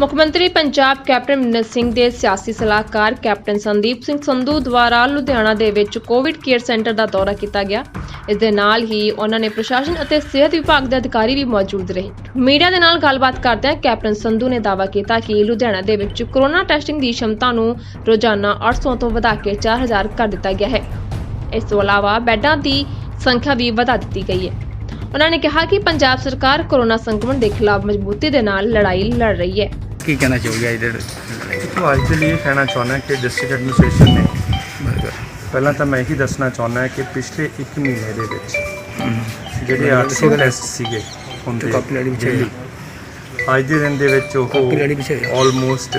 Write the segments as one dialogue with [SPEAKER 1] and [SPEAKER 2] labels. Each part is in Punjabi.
[SPEAKER 1] ਮੁੱਖ ਮੰਤਰੀ ਪੰਜਾਬ ਕੈਪਟਨ ਅਮਰਿੰਦਰ ਸਿੰਘ ਦੇ ਸਿਆਸੀ ਸਲਾਹਕਾਰ ਕੈਪਟਨ ਸੰਦੀਪ ਸਿੰਘ ਸੰਧੂ ਦੁਆਰਾ ਲੁਧਿਆਣਾ ਦੇ ਵਿੱਚ ਕੋਵਿਡ ਕੇਅਰ ਸੈਂਟਰ ਦਾ ਦੌਰਾ ਕੀਤਾ ਗਿਆ। ਇਸ ਦੇ ਨਾਲ ਹੀ ਉਹਨਾਂ ਨੇ ਪ੍ਰਸ਼ਾਸਨ ਅਤੇ ਸਿਹਤ ਵਿਭਾਗ ਦੇ ਅਧਿਕਾਰੀ ਵੀ ਮੌਜੂਦ ਰਹੇ। ਮੀਡੀਆ ਦੇ ਨਾਲ ਗੱਲਬਾਤ ਕਰਦਿਆਂ ਕੈਪਟਨ ਸੰਧੂ ਨੇ ਦਾਅਵਾ ਕੀਤਾ ਕਿ ਲੁਧਿਆਣਾ ਦੇ ਵਿੱਚ ਕੋਰੋਨਾ ਟੈਸਟਿੰਗ ਦੀ ਸ਼ਮਤਾ ਨੂੰ ਰੋਜ਼ਾਨਾ 800 ਤੋਂ ਵਧਾ ਕੇ 4000 ਕਰ ਦਿੱਤਾ ਗਿਆ ਹੈ। ਇਸ ਤੋਂ ਇਲਾਵਾ ਬੈੱਡਾਂ ਦੀ ਸੰਖਿਆ ਵੀ ਵਧਾ ਦਿੱਤੀ ਗਈ ਹੈ। ਉਹਨਾਂ ਨੇ ਕਿਹਾ ਕਿ ਪੰਜਾਬ ਸਰਕਾਰ ਕੋਰੋਨਾ ਸੰਕਮਣ ਦੇ ਖਿਲਾਫ ਮਜ਼ਬੂਤੀ ਦੇ ਨਾਲ ਲੜਾਈ ਲੜ ਰਹੀ ਹੈ।
[SPEAKER 2] ਕੀ ਕਹਿਣਾ ਚਾਹੋਗੇ ਇਹਦੇ
[SPEAKER 3] ਦੇਖੋ ਅੱਜ ਦੇ ਲਈ ਇਹ ਕਹਿਣਾ ਚਾਹੁੰਦਾ ਕਿ ਡਿਸਟ੍ਰਿਕਟ ਐਡਮਿਨਿਸਟ੍ਰੇਸ਼ਨ ਨੇ ਪਹਿਲਾਂ ਤਾਂ ਮੈਂ ਇਹੀ ਦੱਸਣਾ ਚਾਹੁੰਦਾ ਕਿ ਪਿਛਲੇ 1 ਮਹੀਨੇ ਦੇ ਵਿੱਚ ਜਿਹੜੇ 800 ਟੈਸਟ ਸੀਗੇ ਹੁੰਦੇ daily, ਅੱਜ ਦੇ ਦਿਨ ਦੇ ਵਿੱਚ ਉਹ ਆਲਮੋਸਟ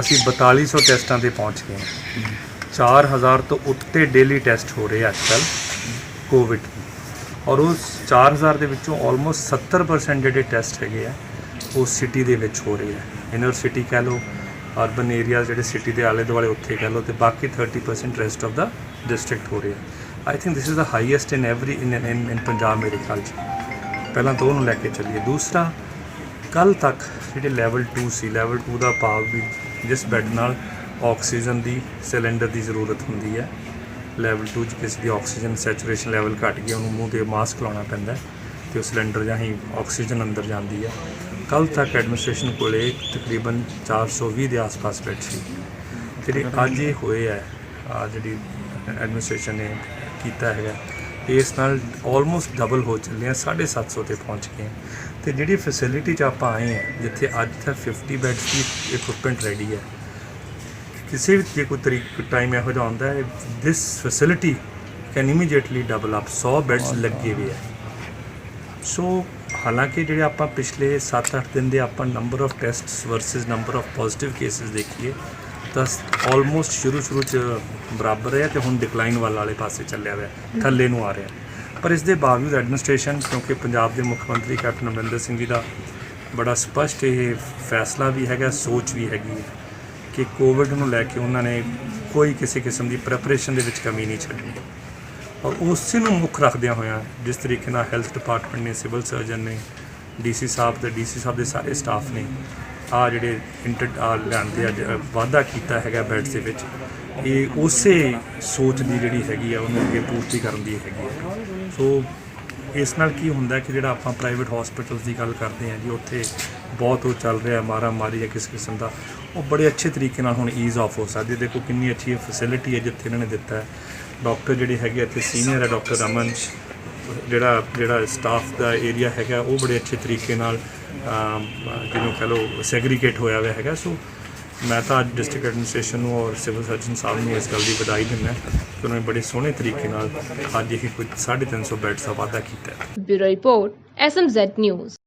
[SPEAKER 3] ਅਸੀਂ 4200 ਟੈਸਟਾਂ ਤੇ ਪਹੁੰਚ ਗਏ ਹਾਂ। 4000 ਤੋਂ ਉੱਤੇ ਡੇਲੀ ਟੈਸਟ ਹੋ ਰਹੇ ਆ ਅੱਜਕੱਲ ਕੋਵਿਡ ਔਰ ਉਸ 4000 ਦੇ ਵਿੱਚੋਂ ਆਲਮੋਸਟ 70% ਜਿਹੜੇ ਟੈਸਟ ਹੈਗੇ ਆ ਉਹ ਸਿਟੀ ਦੇ ਵਿੱਚ ਹੋ ਰਹੇ ਆ। ਇਨਰ ਕਹਿ ਲਓ ਅਰਬਨ ਏਰੀਆ ਜਿਹੜੇ ਸਿਟੀ ਦੇ ਆਲੇ ਦੁਆਲੇ ਉੱਥੇ ਕਹਿ ਲਓ, ਤੇ ਬਾਕੀ 30% ਰੈਸਟ ਆਫ ਦਾ ਡਿਸਟ੍ਰਿਕਟ ਹੋ ਰਿਹਾ I think this is the highest in every in in Punjab ਮੇਰੇ ਖਿਆਲ 'ਚ। ਪਹਿਲਾਂ ਤਾਂ ਉਹਨੂੰ ਲੈ ਕੇ ਚੱਲੀਏ। ਦੂਸਰਾ ਕੱਲ ਤੱਕ ਜਿਹੜੇ ਲੈਵਲ 2 ਸੀ ਲੈਵਲ 2 ਦਾ ਭਾਵ ਵੀ ਜਿਸ ਬੈੱਡ ਨਾਲ ਆਕਸੀਜਨ ਦੀ ਸਿਲੰਡਰ ਦੀ ਜ਼ਰੂਰਤ ਹੁੰਦੀ ਹੈ ਲੈਵਲ 2 ਚ ਕਿਸੇ ਦੀ ਆਕਸੀਜਨ ਸੈਚੂਰੇਸ਼ਨ ਲੈਵਲ ਘਟ ਗਿਆ ਉਹਨੂੰ ਮੂੰਹ ਤੇ ਮਾਸਕ ਲਾਉਣਾ ਪੈਂਦਾ ਹੈ, ਤੇ ਉਹ ਸਿਲੰਡਰ ਜਾਂ ਹੀ ਆਕਸੀਜਨ ਅੰਦਰ ਜਾਂਦੀ ਹੈ। ਕੱਲ ਤੱਕ ਐਡਮਿਨਿਸਟ੍ਰੇਸ਼ਨ ਕੋਲੇ ਤਕਰੀਬਨ 420 ਦੇ ਆਸ-ਪਾਸ ਬੈੱਡ ਸੀ। ਜਿਹੜੇ ਅੱਜ ਇਹ ਹੋਏ ਹੈ ਆ ਜਿਹੜੀ ਐਡਮਿਨਿਸਟ੍ਰੇਸ਼ਨ ਨੇ ਕੀਤਾ ਹੈਗਾ, ਇਸ ਨਾਲ ਆਲਮੋਸਟ ਡਬਲ ਹੋ ਚੱਲੇ ਆ 750 ਤੇ ਪਹੁੰਚ ਗਏ ਹਾਂ। ਤੇ ਜਿਹੜੀ ਫੈਸਿਲਿਟੀ 'ਚ ਆਪਾਂ ਆਏ ਹਾਂ ਜਿੱਥੇ ਅੱਜ ਤੱਕ 50 ਬੈੱਡਸ ਦੀ ਇਕਵਿਪਮੈਂਟ ਰੈਡੀ ਹੈ ਕਿਸੇ ਵੀ ਜੇ ਕੋਈ ਤਰੀਕ ਟਾਈਮ ਇਹੋ ਜਿਹਾ ਆਉਂਦਾ ਹੈ this facility can immediately double up 100 beds ਲੱਗੇ ਹੋਏ ਹੈ ਸੋ ਹਾਲਾਂਕਿ ਜਿਹੜੇ ਆਪਾਂ ਪਿਛਲੇ 7-8 ਦਿਨ ਦੇ ਆਪਾਂ number of tests versus number of positive cases ਦੇਖੀਏ, ਤਾਂ ਆਲਮੋਸਟ ਸ਼ੁਰੂ ਸ਼ੁਰੂ ਚ ਬਰਾਬਰ ਹੈ ਤੇ ਹੁਣ ਡਿਕਲਾਈਨ ਵੱਲ ਵਾਲੇ ਪਾਸੇ ਚੱਲਿਆ ਹੋਇਆ, ਥੱਲੇ ਨੂੰ ਆ ਰਿਹਾ। ਪਰ ਇਸ ਦੇ ਬਾਵਜੂਦ ਐਡਮਿਨਿਸਟ੍ਰੇਸ਼ਨ ਕਿਉਂਕਿ ਪੰਜਾਬ ਦੇ ਮੁੱਖ ਮੰਤਰੀ ਕੈਪਟਨ ਅਮਰਿੰਦਰ ਸਿੰਘ ਜੀ ਦਾ ਬੜਾ ਸਪਸ਼ਟ ਇਹ ਫੈਸਲਾ ਵੀ ਹੈਗਾ, ਸੋਚ ਵੀ ਹੈਗੀ ਹੈ ਕਿ ਕੋਵਿਡ ਨੂੰ ਲੈ ਕੇ ਉਹਨਾਂ ਨੇ ਕੋਈ ਕਿਸੇ ਕਿਸਮ ਦੀ ਪ੍ਰੈਪਰੇਸ਼ਨ ਦੇ ਵਿੱਚ ਕਮੀ ਨਹੀਂ ਛੱਡੀ ਔਰ ਉਸੇ ਨੂੰ ਮੁੱਖ ਰੱਖਦਿਆਂ ਹੋਇਆਂ ਜਿਸ ਤਰੀਕੇ ਨਾਲ ਹੈਲਥ ਡਿਪਾਰਟਮੈਂਟ ਨੇ, ਸਿਵਲ ਸਰਜਨ ਨੇ, ਡੀਸੀ ਸਾਹਿਬ ਤੇ ਡੀਸੀ ਸਾਹਿਬ ਦੇ ਸਾਰੇ ਸਟਾਫ ਨੇ ਆ ਜਿਹੜੇ ਇੰਟਰ ਆ ਲਿਆਂਦੇ ਅੱਜ ਵਾਅਦਾ ਕੀਤਾ ਹੈਗਾ ਬੈਡਸ ਦੇ ਵਿੱਚ, ਇਹ ਉਸੇ ਸੋਚ ਦੀ ਜਿਹੜੀ ਹੈਗੀ ਆ, ਉਹਨੂੰ ਅੱਗੇ ਪੂਰਤੀ ਕਰਨ ਦੀ ਹੈਗੀ ਆ। ਸੋ ਇਸ ਨਾਲ ਕੀ ਹੁੰਦਾ ਕਿ ਜਿਹੜਾ ਆਪਾਂ ਪ੍ਰਾਈਵੇਟ ਹਸਪੀਟਲਸ ਦੀ ਗੱਲ ਕਰਦੇ ਹਾਂ ਜੀ, ਉੱਥੇ ਬਹੁਤ ਉਹ ਚੱਲ ਰਿਹਾ ਮਾਰਾ ਮਾਰੀ ਹੈ ਕਿਸ ਕਿਸਮ ਦਾ, ਉਹ ਬੜੇ ਅੱਛੇ ਤਰੀਕੇ ਨਾਲ ਹੁਣ ਈਜ਼ ਆਫ ਹੋ ਸਕਦੀ ਦੇਖੋ ਕਿੰਨੀ ਅੱਛੀ ਫੈਸਿਲਿਟੀ ਹੈ ਜਿੱਥੇ ਇਹਨਾਂ ਨੇ ਦਿੱਤਾ ਹੈ। ਡਾਕਟਰ ਜਿਹੜੇ ਹੈਗੇ ਇੱਥੇ ਸੀਨੀਅਰ ਹੈ ਡਾਕਟਰ ਰਮਨ, ਜਿਹੜਾ ਜਿਹੜਾ ਸਟਾਫ ਦਾ ਏਰੀਆ ਹੈਗਾ, ਉਹ ਬੜੇ ਅੱਛੇ ਤਰੀਕੇ ਨਾਲ ਜਿਹਨੂੰ ਕਹ ਲਓ ਸੈਗਰੀਗੇਟ ਹੋਇਆ ਹੋਇਆ ਹੈਗਾ। ਸੋ ਮੈਂ ਤਾਂ ਅੱਜ ਡਿਸਟ੍ਰਿਕਟ ਐਡਮਿਨਿਸਟ੍ਰੇਸ਼ਨ ਨੂੰ ਔਰ ਸਿਵਲ ਸਰਜਨ ਸਾਹਿਬ ਨੂੰ ਇਸ ਗੱਲ ਦੀ ਵਧਾਈ ਦਿੰਦਾ ਕਿ ਉਹਨਾਂ ਨੇ ਬੜੇ ਸੋਹਣੇ ਤਰੀਕੇ ਨਾਲ ਅੱਜ ਇਹ ਕੁਝ 350 ਬੈੱਡਸ ਦਾ ਵਾਅਦਾ ਕੀਤਾ ਹੈ।
[SPEAKER 1] Bureau report SMZ news